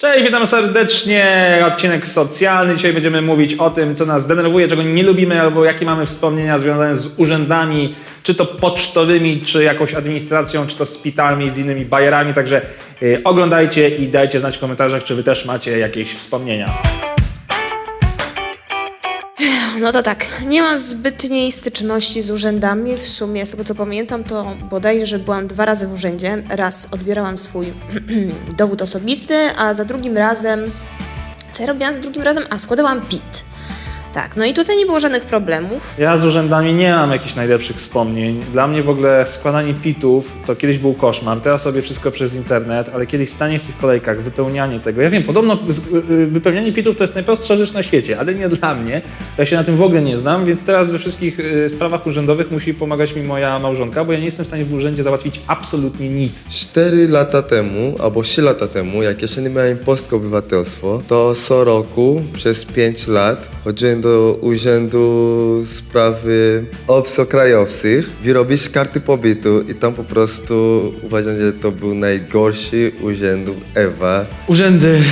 Cześć, witam serdecznie. Odcinek socjalny. Dzisiaj będziemy mówić o tym, co nas denerwuje, czego nie lubimy, albo jakie mamy wspomnienia związane z urzędami, czy to pocztowymi, czy jakąś administracją, czy to z pitami, z innymi bajerami. Także y, oglądajcie i dajcie znać w komentarzach, czy wy też macie jakieś wspomnienia. No to tak, nie mam zbytniej styczności z urzędami. W sumie, z tego co pamiętam, to bodajże byłam dwa razy w urzędzie. Raz odbierałam swój dowód osobisty, a za drugim razem. Co ja robiłam za drugim razem? A składałam PIT. Tak, no i tutaj nie było żadnych problemów. Ja z urzędami nie mam jakichś najlepszych wspomnień. Dla mnie w ogóle składanie pitów to kiedyś był koszmar. Teraz sobie wszystko przez internet, ale kiedyś stanie w tych kolejkach, wypełnianie tego. Ja wiem, podobno z- y, y, wypełnianie pitów to jest najprostsza rzecz na świecie, ale nie dla mnie. Ja się na tym w ogóle nie znam, więc teraz we wszystkich y, sprawach urzędowych musi pomagać mi moja małżonka, bo ja nie jestem w stanie w urzędzie załatwić absolutnie nic. 4 lata temu, albo 3 lata temu, jak jeszcze nie miałem polskie obywatelstwo, to co roku przez 5 lat chodziłem do Urzędu Sprawy Obcokrajowców wyrobić karty pobytu i tam po prostu uważam, że to był najgorszy urząd ever. Urzędy,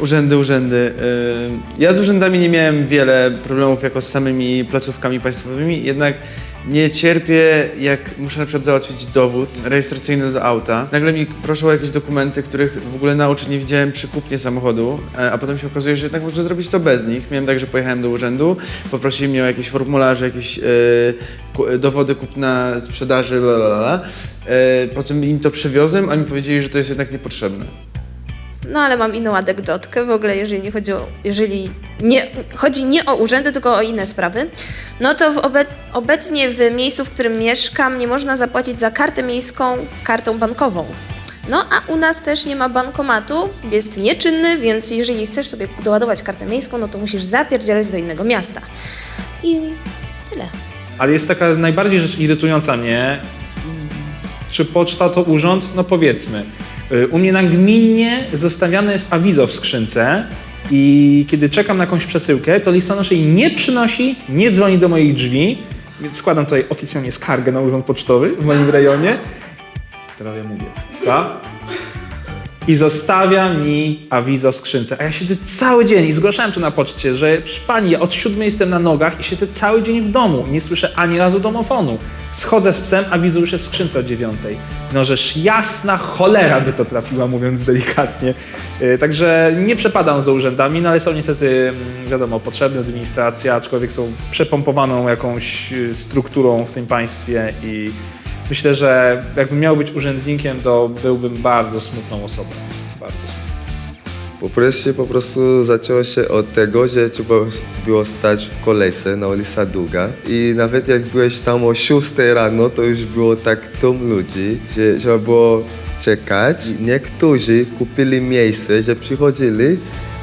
urzędy, urzędy. Ja z urzędami nie miałem wiele problemów jako z samymi placówkami państwowymi, jednak nie cierpię, jak muszę na przykład załatwić dowód rejestracyjny do auta. Nagle mi proszą o jakieś dokumenty, których w ogóle na oczy nie widziałem przy kupnie samochodu, e, a potem się okazuje, że jednak można zrobić to bez nich. Miałem tak, że pojechałem do urzędu, poprosili mnie o jakieś formularze, jakieś ku- dowody kupna, sprzedaży, bla, bla, bla. E, Potem im to przywiozłem, a mi powiedzieli, że to jest jednak niepotrzebne. No ale mam inną anegdotkę w ogóle, jeżeli nie chodzi o, jeżeli nie, chodzi nie o urzędy, tylko o inne sprawy. No to obe, obecnie w miejscu, w którym mieszkam, nie można zapłacić za kartę miejską kartą bankową. No a u nas też nie ma bankomatu, jest nieczynny, więc jeżeli chcesz sobie doładować kartę miejską, no to musisz zapierdzielać do innego miasta. I tyle. Ale jest taka najbardziej rzecz irytująca mnie. Czy poczta to urząd? No powiedzmy. Y, U mnie nagminnie zostawiane jest awizo w skrzynce i kiedy czekam na jakąś przesyłkę, to listonosz jej nie przynosi, nie dzwoni do moich drzwi, więc składam tutaj oficjalnie skargę na urząd pocztowy w moim rejonie. Teraz ja mówię. Tak? I zostawia mi awizo w skrzynce. A ja siedzę cały dzień i zgłaszałem to na poczcie, że "Proszę pani, ja od siódmej jestem na nogach i siedzę cały dzień w domu. Nie słyszę ani razu domofonu. Schodzę z psem, awizo już jest w skrzynce o dziewiątej. No żeż jasna cholera by to trafiła, mówiąc delikatnie. Yy, Także nie przepadam za urzędami, no ale są niestety, mm, wiadomo, potrzebne administracja, aczkolwiek są przepompowaną jakąś yy, strukturą w tym państwie i Myślę, że jakbym miał być urzędnikiem, to byłbym bardzo smutną osobą. Bardzo smutną. Po prostu, po prostu zaczęło się od tego, że trzeba było stać w kolejce na ulica Długa i nawet jak byłeś tam o 6 rano, to już było tak tom ludzi, że trzeba było czekać. Niektórzy kupili miejsce, że przychodzili,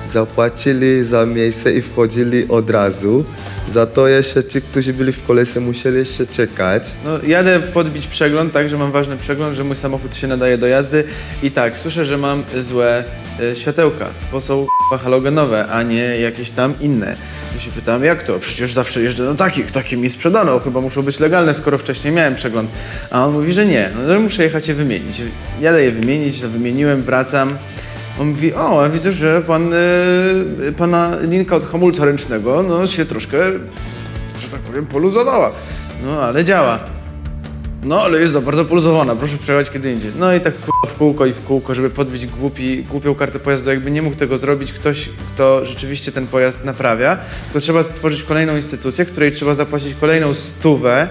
zapłacili za miejsce i wchodzili od razu. Za to jeszcze ci, którzy byli w kolejce, musieli jeszcze czekać. No, jadę podbić przegląd, tak, że mam ważny przegląd, że mój samochód się nadaje do jazdy i tak, słyszę, że mam złe e, światełka, bo są halogenowe, a nie jakieś tam inne. Ja się pytam, jak to? Przecież zawsze jeżdżę na takich, takie mi sprzedano, chyba muszą być legalne, skoro wcześniej miałem przegląd. A on mówi, że nie, no że muszę jechać je wymienić. Jadę je wymienić, wymieniłem, wracam. On mówi, o, ja widzę, że pan, e, pana linka od hamulca ręcznego, no się troszkę, że tak powiem, poluzowała. No, ale działa. No, ale jest za bardzo poluzowana, proszę przejechać kiedy indziej. No i tak w kółko i w kółko, żeby podbić głupi, głupią kartę pojazdu, jakby nie mógł tego zrobić ktoś, kto rzeczywiście ten pojazd naprawia, to trzeba stworzyć kolejną instytucję, której trzeba zapłacić kolejną stówę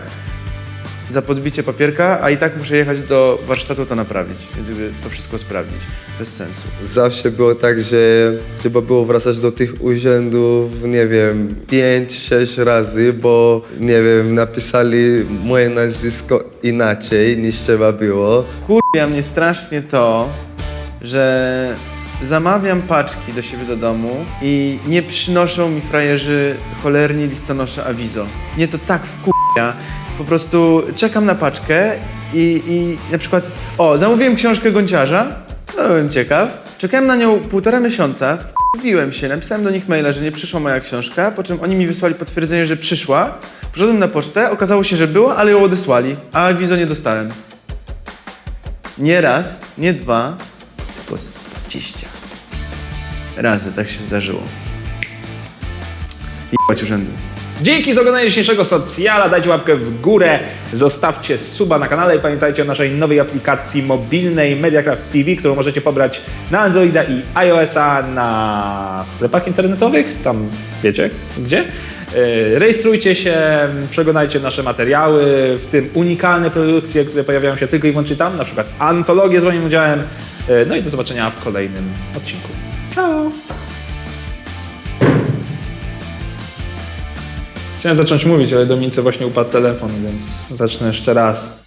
za podbicie papierka, a i tak muszę jechać do warsztatu to naprawić, więc jakby to wszystko sprawdzić. Bez sensu. Zawsze było tak, że trzeba było wracać do tych urzędów, nie wiem, 5-6 razy, bo nie wiem, napisali moje nazwisko inaczej niż trzeba było. Kurwia mnie strasznie to, że zamawiam paczki do siebie do domu i nie przynoszą mi frajerzy cholerni listonosze awizo. Mnie to tak wkurwia. Po prostu czekam na paczkę i, i na przykład, o, zamówiłem książkę Gonciarza, no byłem ciekaw, czekałem na nią półtora miesiąca, wkurwiłem się, napisałem do nich maila, że nie przyszła moja książka, po czym oni mi wysłali potwierdzenie, że przyszła, przyszedłem na pocztę, okazało się, że była, ale ją odesłali, a awizo nie dostałem. Nie raz, nie dwa, tylko z 20. razy tak się zdarzyło. Jebać urzędy. Dzięki za oglądanie dzisiejszego socjala, dajcie łapkę w górę, zostawcie suba na kanale i pamiętajcie o naszej nowej aplikacji mobilnej Mediacraft TV, którą możecie pobrać na Androida i iOS-a na sklepach internetowych, tam wiecie gdzie. Yy, Rejestrujcie się, przeglądajcie nasze materiały, w tym unikalne produkcje, które pojawiają się tylko i wyłącznie tam, na przykład antologie z moim udziałem. Yy, No i do zobaczenia w kolejnym odcinku. Ciao! Chciałem zacząć mówić, ale Dominice właśnie upadł telefon, więc zacznę jeszcze raz.